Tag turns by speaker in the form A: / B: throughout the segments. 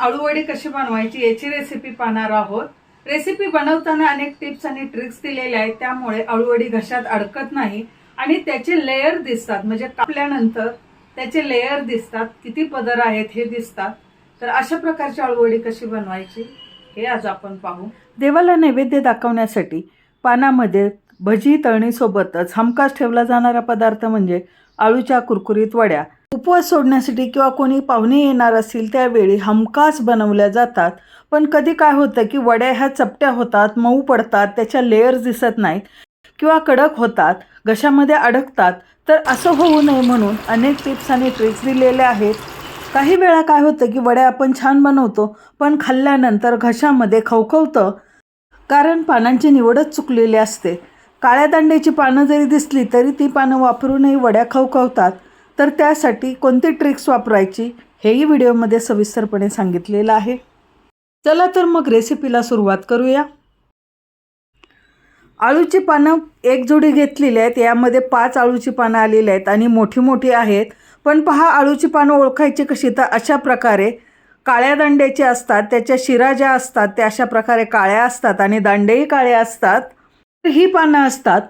A: आळूवडी कशी बनवायची याची रेसिपी पाहणार आहोत. रेसिपी बनवताना अनेक टिप्स आणि ट्रिक्स दिलेल्या आहेत त्यामुळे आळूवडी घशात अडकत नाही आणि त्याचे लेयर दिसतात. म्हणजे कापल्यानंतर त्याचे लेयर दिसतात. किती पदर आहेत हे दिसतात. तर अशा प्रकारची आळूवडी कशी बनवायची हे आज आपण पाहू. देवाला नैवेद्य दाखवण्यासाठी पानामध्ये भजी तळणीसोबतच हमखास ठेवला जाणारा पदार्थ म्हणजे आळूच्या कुरकुरीत वड्या. उपवास सोडण्यासाठी किंवा कोणी पाहुणे येणार असतील त्यावेळी हमखास बनवल्या जातात. पण कधी काय होतं की वड्या ह्या चपट्या होतात मऊ पडतात त्याच्या लेयर्स दिसत नाहीत किंवा कडक होतात घशामध्ये अडकतात. तर असं होऊ नये म्हणून अनेक टिप्स आणि ट्रिक्स दिलेल्या आहेत. काही वेळा काय होतं की वड्या आपण छान बनवतो पण खाल्ल्यानंतर घशामध्ये खवखवतं. कारण पानांची निवडच चुकलेली असते. काळ्या दांड्याची पानं जरी दिसली तरी ती पानं वापरूनही वड्या खवखवतात. तर त्यासाठी कोणती ट्रिक्स वापरायची हेही व्हिडिओमध्ये सविस्तरपणे सांगितलेलं आहे. चला तर मग रेसिपीला सुरुवात करूया. आळूची पानं एक जोडी घेतलेली आहेत. यामध्ये पाच आळूची पानं आलेली आहेत आणि मोठी मोठी आहेत. पण पहा आळूची पानं ओळखायची कशी? तर अशा प्रकारे काळ्या दांड्याची असतात त्याच्या शिरा ज्या असतात त्या अशा प्रकारे काळ्या असतात आणि दांडेही काळे असतात. तर ही पानं असतात.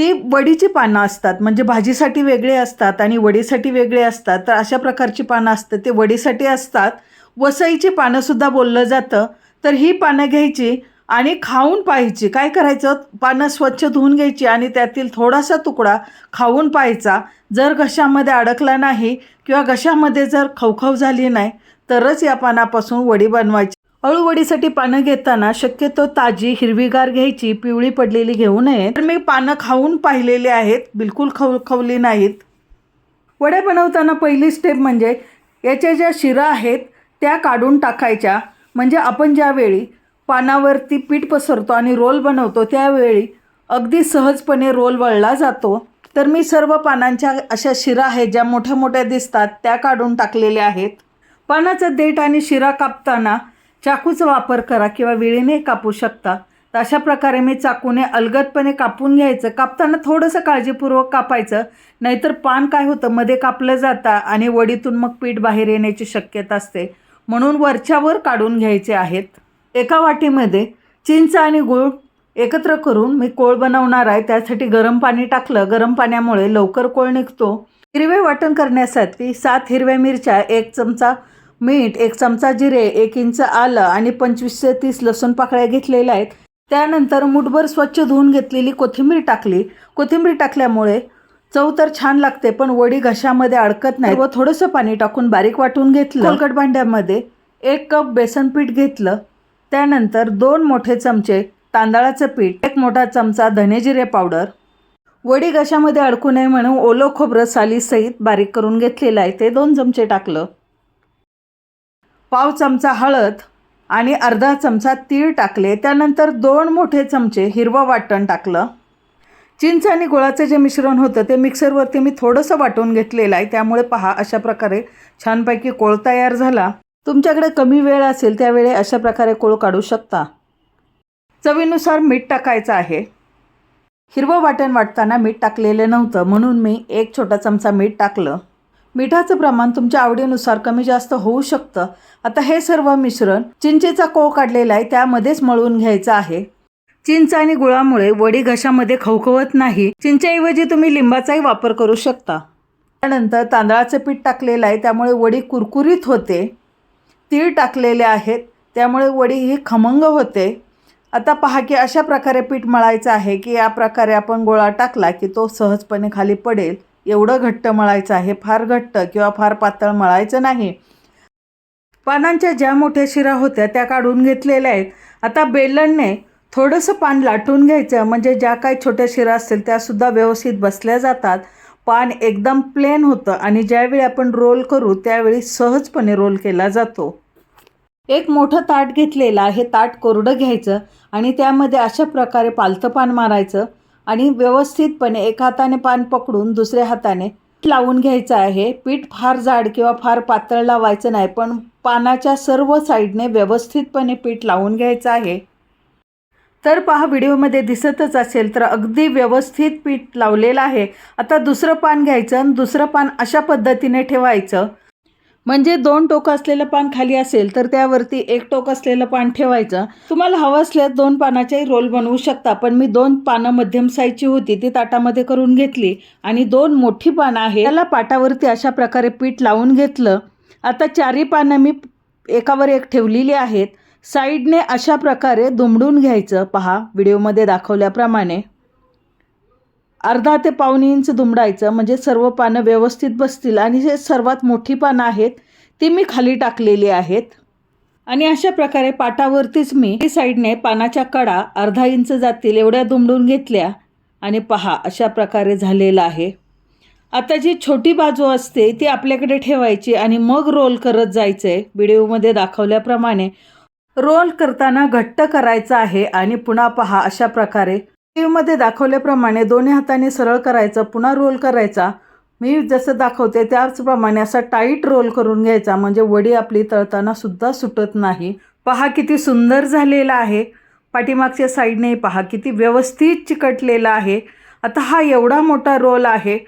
A: ती वडीची पानं असतात. म्हणजे भाजीसाठी वेगळे असतात आणि वडीसाठी वेगळे असतात. तर अशा प्रकारची पानं असतात. ते वडीसाठी असतात. वसईची पानंसुद्धा बोललं जातं. तर ही पानं घ्यायची आणि खाऊन पाहायची. काय करायचं? पानं स्वच्छ धुवून घ्यायची आणि त्यातील थोडासा तुकडा खाऊन पाहायचा. जर घशामध्ये अडकला नाही किंवा घशामध्ये जर खवखव झाली नाही तरच या पानापासून वडी बनवायची. अळूवडीसाठी पानं घेताना शक्यतो ताजी हिरवीगार घ्यायची पिवळी पडलेली घेऊ नये. तर मी पानं खाऊन पाहिलेली आहेत बिलकुल खव खवली नाहीत. वड्या बनवताना पहिली स्टेप म्हणजे याच्या ज्या शिरा आहेत त्या काढून टाकायच्या. म्हणजे आपण ज्यावेळी पानावरती पीठ पसरतो आणि रोल बनवतो त्यावेळी अगदी सहजपणे रोल वळला जातो. तर मी सर्व पानांच्या अशा शिरा आहेत ज्या मोठ्या मोठ्या दिसतात त्या काढून टाकलेल्या आहेत. पानाचा देठ आणि शिरा कापताना चाकूचा वापर करा किंवा विळीने कापू शकता. तर अशा प्रकारे मी चाकूने अलगदपणे कापून घ्यायचं. कापताना थोडंसं काळजीपूर्वक कापायचं. नाहीतर पान काय होतं? मध्ये कापलं जातं आणि वडीतून मग पीठ बाहेर येण्याची शक्यता असते. म्हणून वरच्यावर काढून घ्यायचे आहेत. एका वाटीमध्ये चिंच आणि गूळ एकत्र करून मी कोळ बनवणार आहे. त्यासाठी गरम पाणी टाकलं. गरम पाण्यामुळे लवकर कोळ निघतो. हिरवे वाटण करण्यासाठी सात हिरव्या मिरच्या एक चमचा मीठ एक चमचा जिरे एक इंच आलं आणि पंचवीस ते तीस लसूण पाकळ्या घेतलेल्या आहेत. त्यानंतर मुठभर स्वच्छ धुवून घेतलेली कोथिंबीर टाकली. कोथिंबीर टाकल्यामुळे चव तर छान लागते पण वडी घशामध्ये अडकत नाही. व थोडंसं पाणी टाकून बारीक वाटून घेतलं. कोलकट भांड्यामध्ये एक कप बेसन पीठ घेतलं. त्यानंतर दोन मोठे चमचे तांदळाचं पीठ एक मोठा चमचा धनेजिरे पावडर. वडी घशामध्ये अडकू नये म्हणून ओलं खोबरं सालीसहित बारीक करून घेतलेलं आहे. ते दोन चमचे टाकलं. पाव चमचा हळद आणि अर्धा चमचा तीळ टाकले त्यानंतर दोन मोठे चमचे हिरवं वाटण टाकलं. चिंच आणि गुळाचं जे मिश्रण होतं ते मिक्सरवरती मी थोडंसं वाटून घेतलेलं आहे. त्यामुळे पहा अशा प्रकारे छानपैकी कोळ तयार झाला. तुमच्याकडे कमी वेळ असेल त्यावेळी अशा प्रकारे कोळ काढू शकता. चवीनुसार मीठ टाकायचं आहे. हिरवं वाटण वाटताना मीठ टाकलेलं नव्हतं म्हणून मी एक छोटा चमचा मीठ टाकलं. मिठाचं प्रमाण तुमच्या आवडीनुसार कमी जास्त होऊ शकतं. आता हे सर्व मिश्रण चिंचेचा कोळ काढलेला आहे त्यामध्येच मळून घ्यायचं आहे. चिंच आणि गुळामुळे वडी घशामध्ये खवखवत नाही. चिंचेऐवजी तुम्ही लिंबाचाही वापर करू शकता. त्यानंतर तांदळाचं पीठ टाकलेलं आहे त्यामुळे वडी कुरकुरीत होते. तीळ टाकलेले आहेत त्यामुळे वडी ही खमंग होते. आता पहा की अशा प्रकारे पीठ मळायचं आहे की या प्रकारे आपण गोळा टाकला की तो सहजपणे खाली पडेल. एवढं घट्ट मळायचं आहे फार घट्ट किंवा फार पातळ मळायचं नाही. पानांच्या ज्या मोठ्या शिरा होत्या त्या काढून घेतलेल्या आहेत. आता बेलणने थोडंसं पान लाटून घ्यायचं म्हणजे ज्या काही छोट्या शिरा असतील त्यासुद्धा व्यवस्थित बसल्या जातात. पान एकदम प्लेन होतं आणि ज्यावेळी आपण रोल करू त्यावेळी सहजपणे रोल केला जातो. एक मोठं ताट घेतलेलं आहे ताट कोरडं घ्यायचं आणि त्यामध्ये अशा प्रकारे पालथं पान मारायचं. आणि व्यवस्थितपणे एका हाताने पान पकडून दुसऱ्या हाताने लावून घ्यायचं आहे. पीठ फार जाड किंवा फार पातळ लावायचं नाही पण पानाच्या सर्व साईडने व्यवस्थितपणे पीठ लावून घ्यायचं आहे. तर पहा व्हिडिओमध्ये दिसतच असेल तर अगदी व्यवस्थित पीठ लावलेलं आहे. आता दुसरं पान घ्यायचं आणि दुसरं पान अशा पद्धतीने ठेवायचं. म्हणजे दोन टोकं असलेलं पान खाली असेल तर त्यावरती एक टोक असलेलं पान ठेवायचं. तुम्हाला हवं असल्यास दोन पानाचाही रोल बनवू शकता पण मी दोन पानं मध्यम साईजची होती ती ताटामध्ये करून घेतली आणि दोन मोठी पानं आहे त्याला पाटावरती अशा प्रकारे पीठ लावून घेतलं. आता चारही पानं मी एकावर एक ठेवलेली आहेत. साईडने अशा प्रकारे दुमडून घ्यायचं. पहा व्हिडिओमध्ये दाखवल्याप्रमाणे. अर्धा ते पावणे इंच दुमडायचं म्हणजे सर्व पानं व्यवस्थित बसतील. आणि जे सर्वात मोठी पानं आहेत ती मी खाली टाकलेली आहेत. आणि अशा प्रकारे पाटावरतीच मी साईडने पानाच्या कडा अर्धा इंच जातील एवढ्या दुमडून घेतल्या. आणि पहा अशा प्रकारे झालेलं आहे. आता जी छोटी बाजू असते ती आपल्याकडे ठेवायची आणि मग रोल करत जायचं आहे व्हिडिओमध्ये दाखवल्याप्रमाणे रोल करताना घट्ट करायचं आहे आणि पुन्हा पहा अशा प्रकारे मध्ये दाखवल्याप्रमाणे दोन्ही हाताने सरळ करायचं पुन्हा रोल करायचा. मी जसं दाखवते त्याचप्रमाणे असा टाईट रोल करून घ्यायचा म्हणजे वडी आपली तळताना सुद्धा सुटत नाही. पहा किती सुंदर झालेला आहे. पाठीमागच्या साईडने पहा किती व्यवस्थित चिकटलेला आहे. आता हा एवढा मोठा रोल आहे.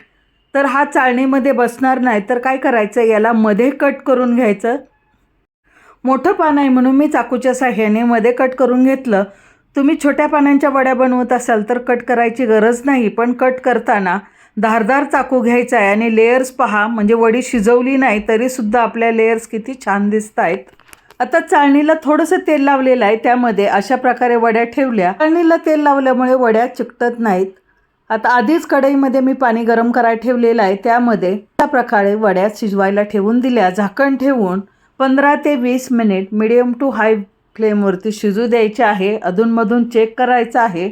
A: तर हा चाळणीमध्ये बसणार नाही तर काय करायचं? याला मध्ये कट करून घ्यायचं. मोठं पान आहे म्हणून मी चाकूच्या साह्याने मध्ये कट करून घेतलं. तुम्ही छोट्या पानांच्या वड्या बनवत असाल तर कट करायची गरज नाही पण कट करताना धारदार चाकू घ्यायचा आहे आणि लेयर्स पहा म्हणजे वडी शिजवली नाही तरीसुद्धा आपल्या लेयर्स किती छान दिसत आहेत आता चाळणीला थोडंसं तेल लावलेलं आहे त्यामध्ये अशा प्रकारे वड्या ठेवल्या. चाळणीला तेल लावल्यामुळे वड्या चिकटत नाहीत. आता आधीच कढईमध्ये मी पाणी गरम करायला ठेवलेलं आहे त्यामध्ये अशा प्रकारे वड्या शिजवायला ठेवून दिल्या. झाकण ठेवून पंधरा ते वीस मिनिट मिडियम टू हाय फ्लेमवरती शिजू द्यायचे आहे अधूनमधून चेक करायचं आहे.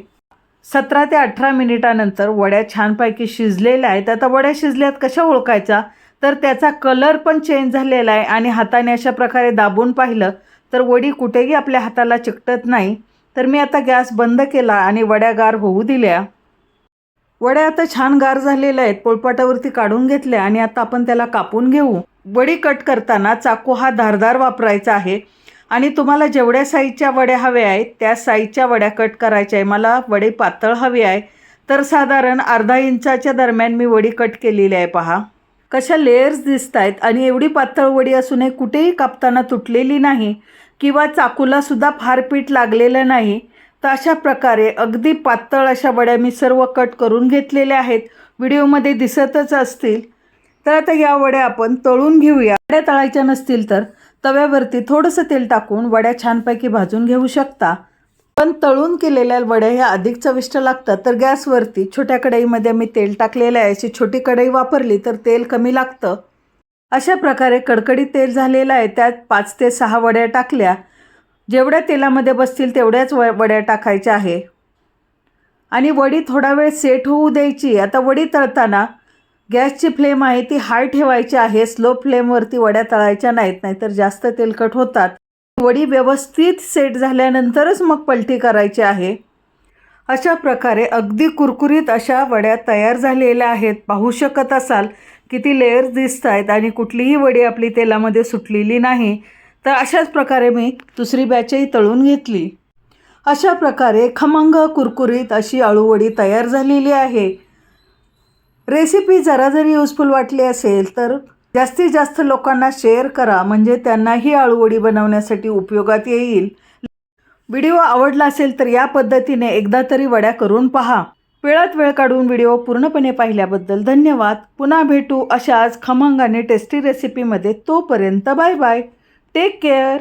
A: सतरा ते अठरा मिनिटानंतर वड्या छानपैकी शिजलेल्या आहेत. आता वड्या शिजल्यात कशा ओळखायचा तर त्याचा कलर पण चेंज झालेला आहे आणि हाताने अशा प्रकारे दाबून पाहिलं तर वडी कुठेही आपल्या हाताला चिकटत नाही. तर मी आता गॅस बंद केला आणि वड्या गार होऊ दिल्या. वड्या आता छान गार झालेल्या आहेत. पोळपाटावरती काढून घेतल्या आणि आता आपण त्याला कापून घेऊ. वडी कट करताना चाकू हा धारदार वापरायचा आहे. आणि तुम्हाला जेवढ्या साईजच्या वड्या हव्या आहेत त्या साईजच्या वड्या कट करायच्या आहे. मला वडे पातळ हवी आहे तर साधारण अर्धा इंचाच्या दरम्यान मी वडी कट केलेली आहे पहा. कशा लेयर्स दिसत आहेत आणि एवढी पातळ वडी असूनही कुठेही कापताना तुटलेली नाही किंवा चाकूलासुद्धा फार पीठ लागलेलं नाही. तर अशा प्रकारे अगदी पातळ अशा वड्या मी सर्व कट करून घेतलेल्या आहेत. व्हिडिओमध्ये दिसतच असतील. तर आता या वड्या आपण तळून घेऊया. वड्या तळायच्या नसतील तर तव्यावरती थोडंसं तेल टाकून वड्या छानपैकी भाजून घेऊ शकता. पण तळून केलेल्या वड्या ह्या अधिक चविष्ट लागतात. तर गॅसवरती छोट्या कढईमध्ये मी तेल टाकलेलं आहे. अशी छोटी कढई वापरली तर तेल कमी लागतं. अशा प्रकारे कडकडीत तेल झालेलं आहे. त्यात पाच ते सहा वड्या टाकल्या. जेवढ्या तेलामध्ये बसतील तेवढ्याच व वड्या टाकायच्या आहे. आणि वडी थोडा वेळ सेट होऊ द्यायची. आता वडी तळताना गॅसची फ्लेम आहे ती हाय ठेवायची आहे स्लो फ्लेमवरती वड्या तळायच्या नाहीत नाहीतर जास्त तेलकट होतात. वडी व्यवस्थित सेट झाल्यानंतरच मग पलटी करायची आहे. अशा प्रकारे अगदी कुरकुरीत अशा वड्या तयार झालेल्या आहेत. पाहू शकत असाल किती लेयर्स दिसत आहेत आणि कुठलीही वडी आपली तेलामध्ये सुटलेली नाही. तर अशाच प्रकारे मी दुसरी बॅचही तळून घेतली. अशा प्रकारे खमंग कुरकुरीत अशी अळूवडी तयार झालेली आहे. रेसिपी जरा जरी युजफुल वाटली असेल तर जास्तीत जास्त लोकांना शेअर करा. म्हणजे त्यांनाही आळूवडी बनवण्यासाठी उपयोगात येईल. व्हिडिओ आवडला असेल तर या पद्धतीने एकदा तरी वड्या करून पहा. वेळात वेळ काढून व्हिडिओ पूर्णपणे पाहिल्याबद्दल धन्यवाद. पुन्हा भेटू अशाच खमंग आणि टेस्टी रेसिपीमध्ये तोपर्यंत बाय बाय टेक केअर